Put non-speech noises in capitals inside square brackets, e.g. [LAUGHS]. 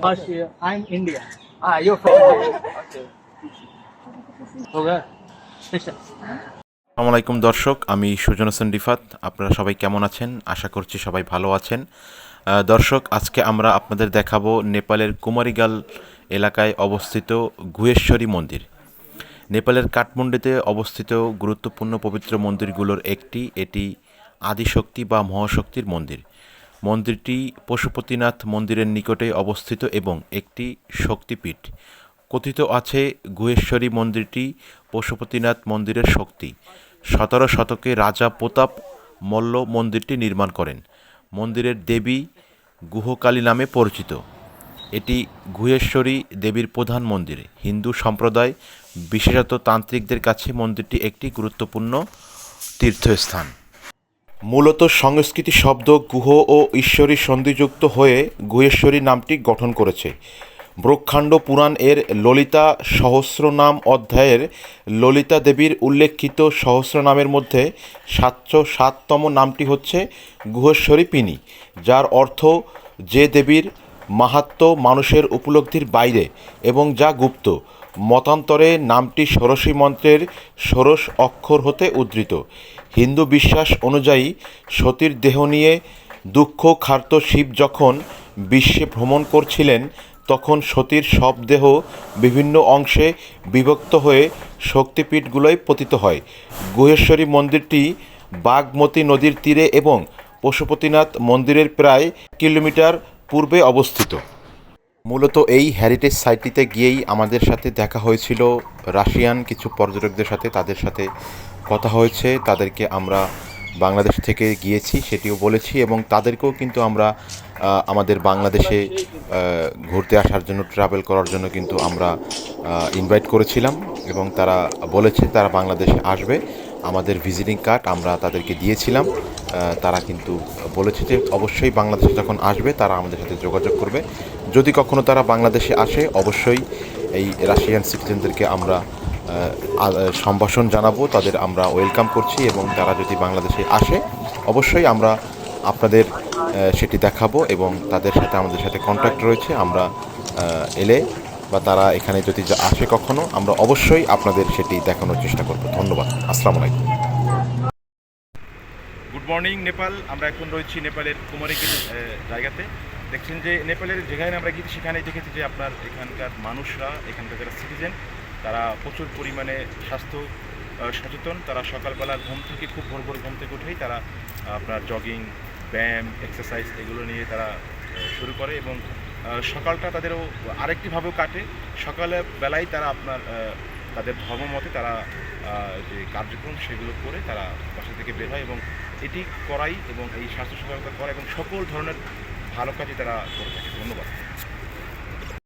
Russia. I'm India. Ah, you're from [LAUGHS] India. Okay. Okay. আসসালামু আলাইকুম দর্শক আমি সুজন হোসেন রিফাত আপনারা সবাই কেমন আছেন আশা করছি সবাই ভালো আছেন দর্শক আজকে আমরা আপনাদের দেখাবো নেপালের কুমারীগাল এলাকায় অবস্থিত গুহেশ্বরী মন্দির নেপালের কাঠমান্ডুতে অবস্থিত গুরুত্বপূর্ণ পবিত্র মন্দিরগুলোর একটি এটি আদিশক্তি বা মহাশক্তির মন্দির মন্দিরটি পশুপতিনাথ মন্দিরের নিকটে অবস্থিত এবং একটি শক্তিপীঠ। কথিত আছে গুহেশ্বরী মন্দিরটি পশুপতিনাথ মন্দিরের শক্তি। সতেরো শতকে রাজা প্রতাপ মল্ল মন্দিরটি নির্মাণ করেন। মন্দিরের দেবী গুহকালী নামে পরিচিত। এটি গুহেশ্বরী দেবীর প্রধান মন্দির। হিন্দু সম্প্রদায়, বিশেষত তান্ত্রিকদের কাছে মন্দিরটি একটি গুরুত্বপূর্ণ তীর্থস্থান। মূলত সংস্কৃতি শব্দ, গুহ ও ঈশ্বরী সন্ধিযুক্ত হয়ে গুহেশ্বরী নামটি গঠন করেছে। ব্রহ্মাণ্ড পুরাণ এর ললিতা সহস্রনাম অধ্যায়ের ললিতা দেবীর উল্লেখিত সহস্রনামের মধ্যে সাতশো সাততম নামটি হচ্ছে গুহেশ্বরী পিনী যার অর্থ যে দেবীর মাহাত্ম্য মানুষের উপলব্ধির বাইরে এবং যা গুপ্ত। মতান্তরে নামটি ষোড়শী মন্ত্রের ষোড়শ অক্ষর হতে উদ্ধৃত। হিন্দু বিশ্বাস অনুযায়ী সতীর দেহ নিয়ে দুঃখ খার্ত শিব যখন বিশ্বে ভ্রমণ করছিলেন, তখন সতীর সব দেহ বিভিন্ন অংশে বিভক্ত হয়ে শক্তিপীঠগুলোয় পতিত হয়। গুহেশ্বরী মন্দিরটি বাগমতী নদীর তীরে এবং পশুপতিনাথ মন্দিরের প্রায় কিলোমিটার পূর্বে অবস্থিত। মূলত এই হেরিটেজ সাইটটিতে গিয়েই আমাদের সাথে দেখা হয়েছিল রাশিয়ান কিছু পর্যটকদের সাথে, তাদের সাথে কথা হয়েছে, তাদেরকে আমরা বাংলাদেশ থেকে গিয়েছি, সেটিও বলেছি এবং তাদেরকেও কিন্তু আমরা আমাদের বাংলাদেশে ঘুরতে আসার জন্য ট্রাভেল করার জন্য কিন্তু আমরা ইনভাইট করেছিলাম এবং তারা বলেছে তারা বাংলাদেশে আসবে। আমাদের ভিজিটিং কার্ড আমরা তাদেরকে দিয়েছিলাম। তারা কিন্তু বলেছে যে অবশ্যই বাংলাদেশে যখন আসবে তারা আমাদের সাথে যোগাযোগ করবে। যদি কখনো তারা বাংলাদেশে আসে, অবশ্যই এই রাশিয়ান সিটিজেনদেরকে আমরা সম্ভাষণ জানাব। তাদের আমরা ওয়েলকাম করছি এবং তারা যদি বাংলাদেশে আসে, অবশ্যই আমরা আপনাদের সেটি দেখাবো এবং তাদের সাথে আমাদের সাথে কন্ট্যাক্ট রয়েছে। আমরা এলে বা তারা এখানে যদি আসে কখনো, আমরা অবশ্যই আপনাদের সেটি দেখানোর চেষ্টা করব। ধন্যবাদ। আসসালামু আলাইকুম। Good morning Nepal. আমরা এখন রয়েছি নেপালের কুমারিগিল জায়গাতে। দেখছেন যে নেপালের যেখানে আমরা গিয়েছি সেখানেই দেখেছি যে আপনার এখানকার মানুষরা, এখানকার যারা সিটিজেন তারা প্রচুর পরিমাণে স্বাস্থ্য সচেতন। তারা সকালবেলা ঘুম থেকে খুব ভোর ভোর ঘুম থেকে উঠেই তারা আপনার জগিং ব্যায়াম এক্সারসাইজ এগুলো নিয়ে তারা শুরু করে এবং সকালটা তাদেরও আরেকটিভাবেও কাটে। সকালে বেলায় তারা আপনার তাদের ধর্ম মতে তারা যে কার্যক্রম সেগুলো করে তারা বাসা থেকে বের হয় এবং এটি করাই এবং এই স্বাস্থ্য সচেতনতা করা এবং সকল ধরনের ভালো কাজই তারা করে থাকে। ধন্যবাদ।